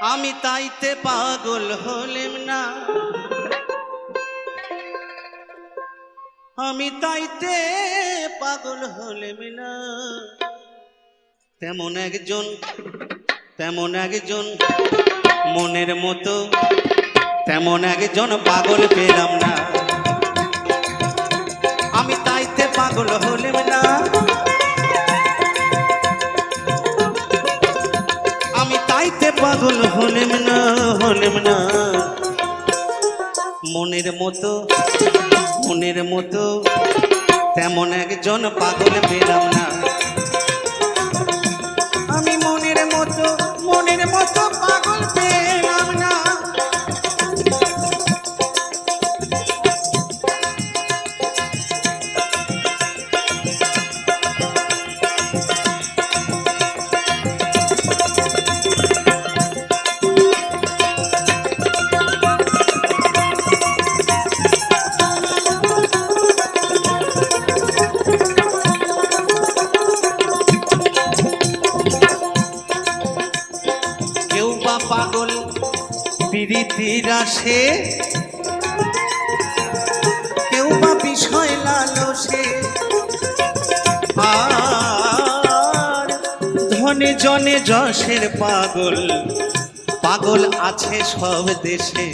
আমি তাইতে পাগল হলেম না। আমি তাইতে পাগল হলেম না। তেমন একজন তেমন একজন মনের মতো, তেমন একজন পাগল পেলাম না। মনের মতো মনের মতো তেমন একজন পাগল পেলাম না। পিরিতির আসে কেউ বা বিষয় লালসে। আর ধনে জনে যশের পাগল। পাগল আছে সব দেশে।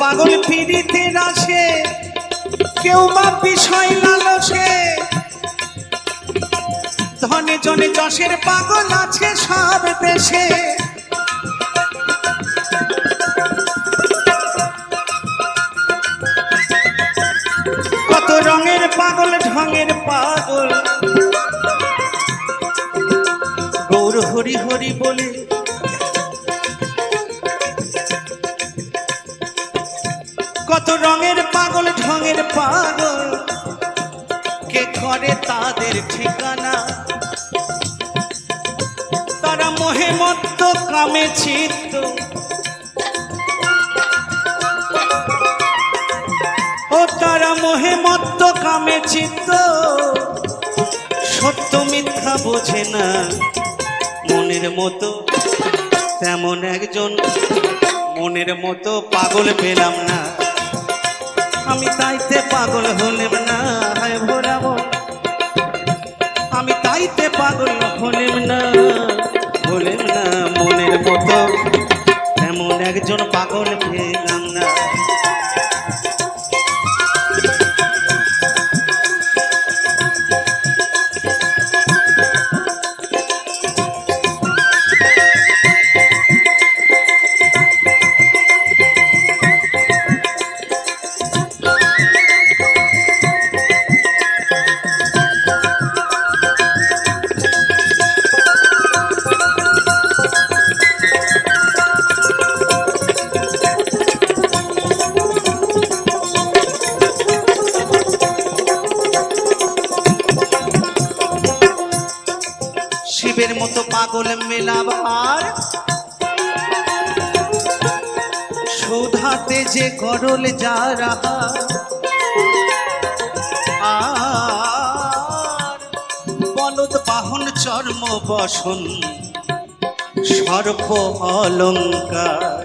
পাগল ফিরিতে আসে কেউ বা বিষয় লালসে। ধনে জনে যশের পাগল আছে সব দেশে। কত রঙের পাগল, ঢঙের পাগল। গৌর হরি হরি বলে কত রঙের পাগল, ঢঙের পাগল। কে করে তাদের ঠিকানা? তারা মোহে মত্ত কামে চিত্ত। ও তারা মহেমত্ত কামে চিত্ত। সত্য মিথ্যা বোঝে না মনের মতো। তেমন একজন মনের মতো পাগল পেলাম না। আমি তাইতে পাগল হলেম না, হায় ভোরাবো আমি তাইতে পাগল হলেম না হলেম না মনের মতো। এমন একজন পাগল পেলাম না। পাগল মেলাবার। শোধাতে যে করল যারা আর বলদ বাহন চর্ম বসন সর্প অলঙ্কার।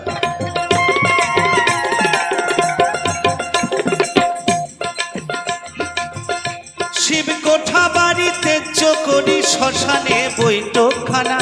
চকরি শ্মশানে বৈঠকখানা।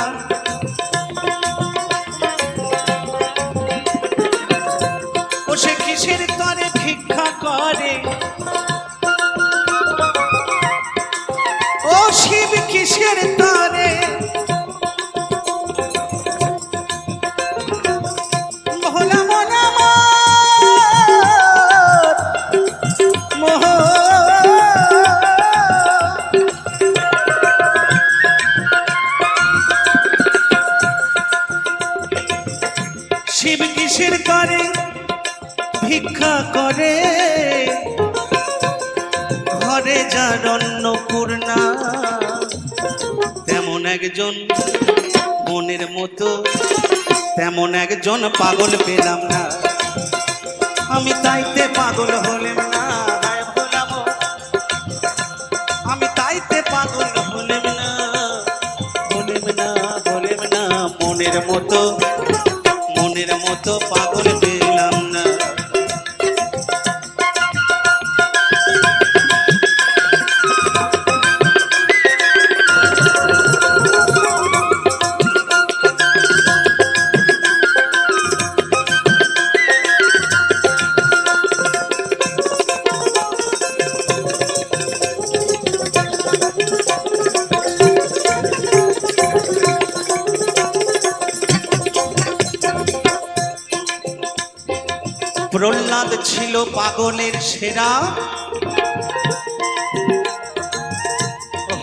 অন্নপূর্ণা তেমন একজন মনের মতো, তেমন একজন পাগল পেলাম না। আমি তাইতে পাগল হলেম না আমি তাইতে পাগল না না। মনের মতো মনের মতো পাগল পেলাম প্রহ্লাদ ছিল পাগলের সেরা।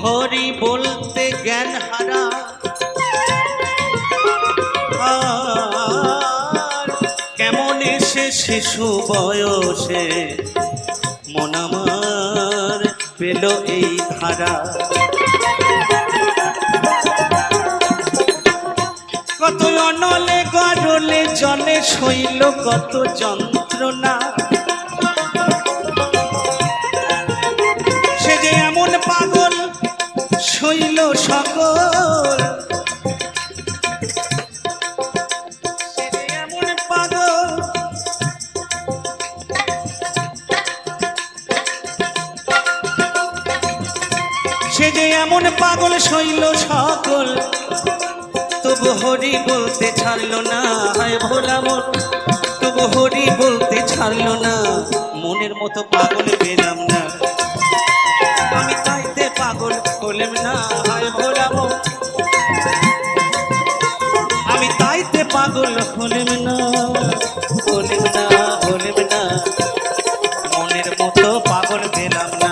হরি বলতে জ্ঞান হারা। কেমন এসে শিশু বয়সে মন আমার পেল এই ধারা। কত অনলে গরলে জলে শৈল, কত যন্ত্রণা সে যে এমন পাগল শৈল সকল। সে যে এমন পাগল শৈল সকল। তবু হরি বলতে ছাড়লো না, হায় ভোলা মন। হরি বলতে ছাড়লো না। মনের মতো পাগল পেলাম না। আমি তাইতে পাগল হলেম না, হায় ভোলা মন আমি তাইতে পাগল হলেম না হলেম না হলেম না। মনের মতো পাগল পেলাম না।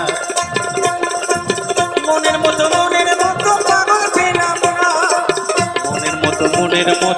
মনের মতো মনের মতো পাগল পেলাম না। মনের মতো মনের মতো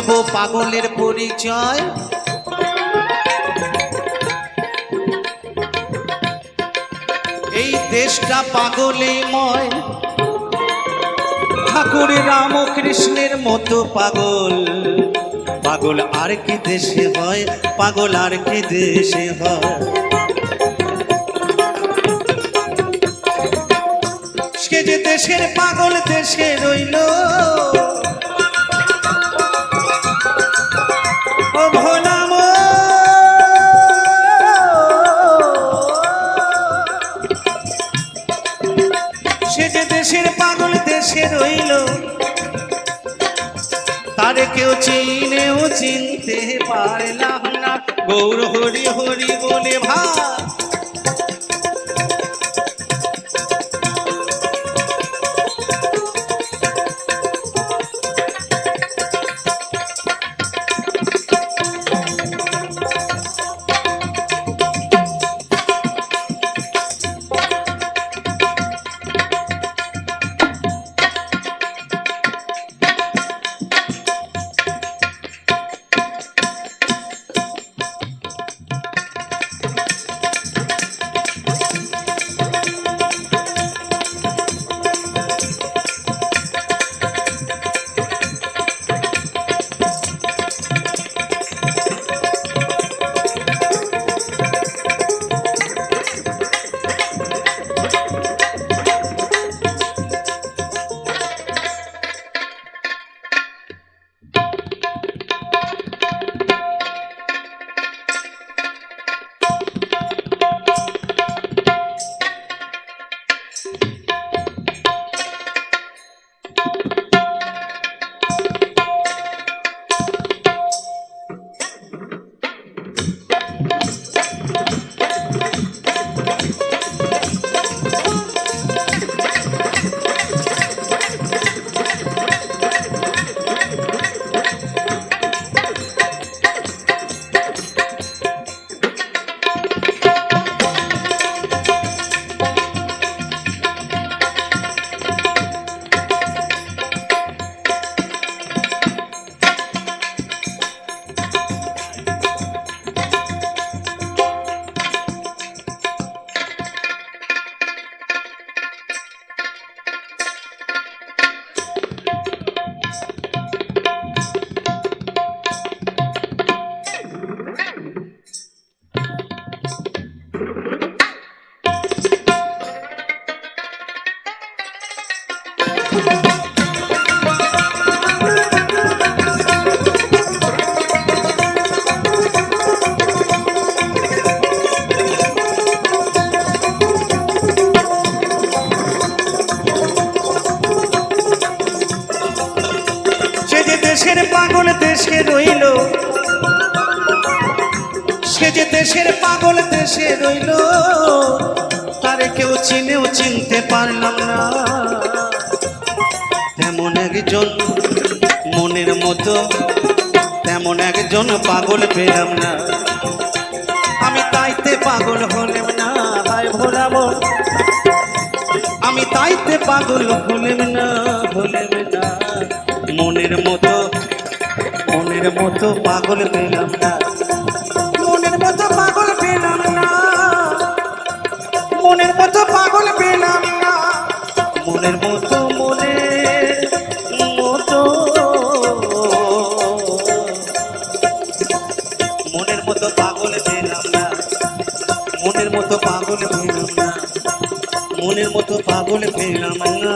দেব পাগলের পরিচয়। এই দেশটা পাগলে ময়। ঠাকুর রামকৃষ্ণের মতো পাগল। পাগল আর কি দেশে হয়, পাগল আর কি দেশে হয়। যে দেশের পাগল, দেশে রইল। দেশের পাগল দেশে রইল। তারে কেউ চিনেও চিনতে পারলাম না। তেমন একজন মনের মতো, তেমন একজন পাগল পেলাম না। আমি তাইতে পাগল হলেম না, হায় ভোলা মন আমি তাইতে পাগল হলেম না হলেম না। মনের মতো মনের মতো পাগল পেলাম না। মনের মতো পাগল পেলাম না। মনের মতো মনের মতো। মনের মতো পাগল পেলাম না। মনের মতো পাগল পেলাম না। মনের মতো পাগল পেলাম না।